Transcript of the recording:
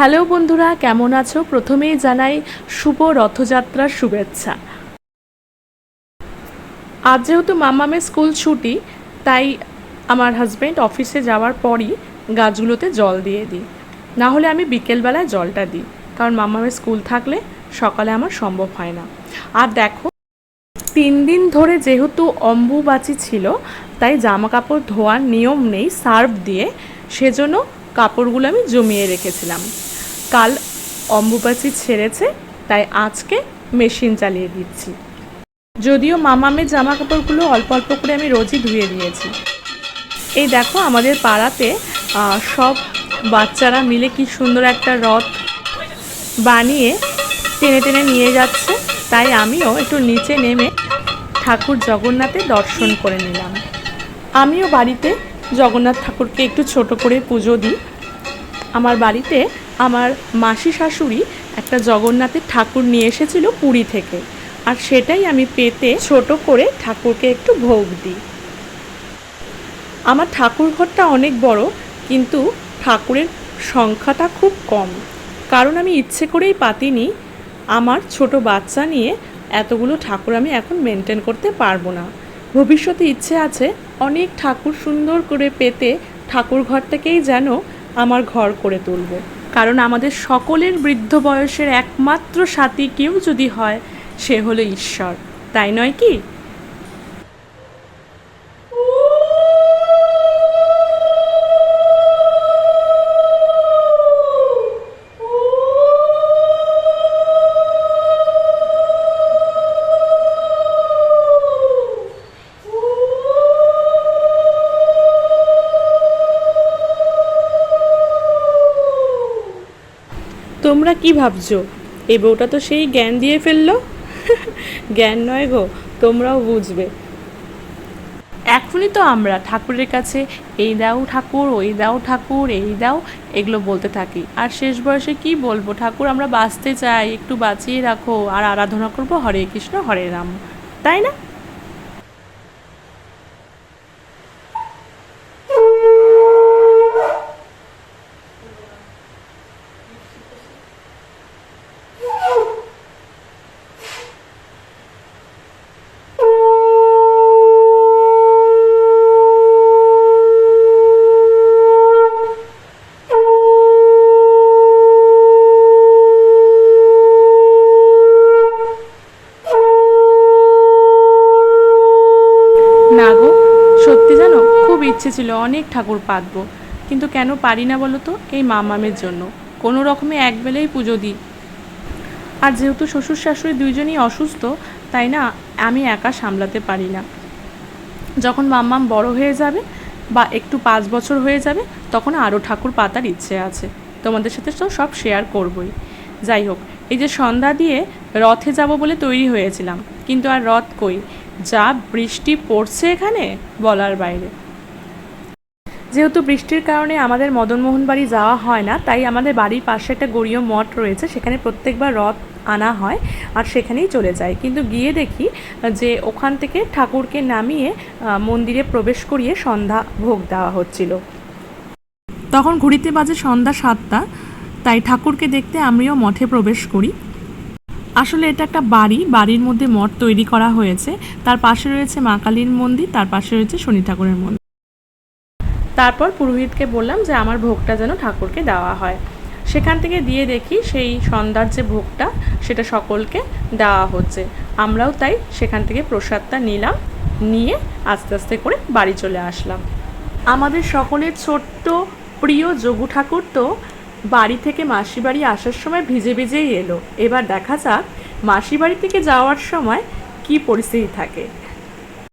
Hello বন্ধুরা, কেমন আছো? প্রথমেই জানাই শুভ রথযাত্রার শুভেচ্ছা। আজ যেহেতু মামামের স্কুল ছুটি, তাই আমার হাজব্যান্ড অফিসে যাওয়ার পরই গাছগুলোতে জল দিয়ে দিই। না হলে আমি বিকেলবেলায় জলটা দিই, কারণ মামামের স্কুল থাকলে সকালে আমার সম্ভব হয় না। আর দেখো, তিন দিন ধরে যেহেতু অম্বুবাচি ছিল, তাই জামা কাপড় ধোয়ার নিয়ম নেই সার্ফ দিয়ে, সেজন্য কাপড়গুলো আমি জমিয়ে রেখেছিলাম। কাল অম্বুবাচি ছেড়েছে, তাই আজকে মেশিন চালিয়ে দিচ্ছি। যদিও মামামের জামা কাপড়গুলো অল্প অল্প করে আমি রোজই ধুয়ে দিয়েছি। এই দেখো আমাদের পাড়াতে সব বাচ্চারা মিলে কি সুন্দর একটা রথ বানিয়ে টেনে টেনে নিয়ে যাচ্ছে। তাই আমিও একটু নিচে নেমে ঠাকুর জগন্নাথের দর্শন করে নিলাম। আমিও বাড়িতে জগন্নাথ ঠাকুরকে একটু ছোট করে পুজো দিই। আমার বাড়িতে আমার মাসি শাশুড়ি একটা জগন্নাথের ঠাকুর নিয়ে এসেছিল পুরী থেকে। আর সেটাই আমি পেতে ছোট করে ঠাকুরকে একটু ভোগ দিই। আমার ঠাকুর ঘরটা অনেক বড়, কিন্তু ঠাকুরের সংখ্যাটা খুব কম। কারণ আমি ইচ্ছে করেই পাতিনি আমার ছোট বাচ্চা নিয়ে এতগুলো ঠাকুর আমি এখন মেনটেন করতে পারব না। ভবিষ্যতে ইচ্ছে আছে অনেক ঠাকুর সুন্দর করে পেতে ঠাকুর ঘর থেকেই যেন আমার ঘর করে তুলব। কারণ আমাদের সকলের বৃদ্ধ বয়সের একমাত্র সাথী কেউ যদি হয়, সে হলো ঈশ্বর। তাই নয় কি? তোমরা কি ভাবছ? এ বউটা তো সেই জ্ঞান দিয়ে ফেলল। জ্ঞান নয় গো, তোমরাও বুঝবে। এখনই তো আমরা ঠাকুরের কাছে, এই দাও ঠাকুর, ওই দাও ঠাকুর, এই দাও, এগুলো বলতে থাকি। আর শেষ বয়সে কি বলব? ঠাকুর, আমরা বাঁচতে চাই, একটু বাঁচিয়ে রাখো। আর আরাধনা করব হরে কৃষ্ণ, হরে রাম। তাই না? না গো। সত্যি জানো, খুব ইচ্ছে ছিল অনেক ঠাকুর পাতবো। কিন্তু কেন পারি না বলো তো? এই মামামের জন্য। কোনো রকমে একবেলাই পুজো দিই। আর যেহেতু শ্বশুর শাশুড়ি দুইজনই অসুস্থ, তাই না, আমি একা সামলাতে পারি না। যখন মাম্মাম বড় হয়ে যাবে বা একটু পাঁচ বছর হয়ে যাবে, তখন আরও ঠাকুর পাতার ইচ্ছে আছে। তোমাদের সাথে তো সব শেয়ার করবই। যাই হোক, এই যে সন্ধ্যা দিয়ে রথে যাব বলে তৈরি হয়েছিলাম। কিন্তু আর রথ কই? যা বৃষ্টি পড়ছে এখানে বলার বাইরে। যেহেতু বৃষ্টির কারণে আমাদের মদনমোহন বাড়ি যাওয়া হয় না, তাই আমাদের বাড়ির পাশে একটা গড়ীয় মঠ রয়েছে, সেখানে প্রত্যেকবার রথ আনা হয় আর সেখানেই চলে যায়। কিন্তু গিয়ে দেখি যে ওখান থেকে ঠাকুরকে নামিয়ে মন্দিরে প্রবেশ করিয়ে সন্ধ্যা ভোগ দেওয়া হচ্ছিল। তখন ঘুরিতে বাজে সন্ধ্যা সাতটা, তাই ঠাকুরকে দেখতে আমিও মঠে প্রবেশ করি। আসলে এটা একটা বাড়ি, বাড়ির মধ্যে মঠ তৈরি করা হয়েছে। তার পাশে রয়েছে মা কালীর মন্দির, তার পাশে রয়েছে শনি ঠাকুরের মন্দির। তারপর পুরোহিতকে বললাম যে, আমার ভোগটা যেন ঠাকুরকে দেওয়া হয়। সেখান থেকে দিয়ে দেখি সেই সন্ধ্যার যে ভোগটা, সেটা সকলকে দেওয়া হচ্ছে। আমরাও তাই সেখান থেকে প্রসাদটা নিলাম, নিয়ে আস্তে আস্তে করে বাড়ি চলে আসলাম। আমাদের সকলের ছোট্ট, প্রিয় যোগু ঠাকুর তো বাড়ি থেকে মাসি বাড়ি আসার সময় ভিজে ভিজেই এলো। এবার দেখা যাক মাসি বাড়ি থেকে যাওয়ার সময় কি পরিস্থিতি থাকে।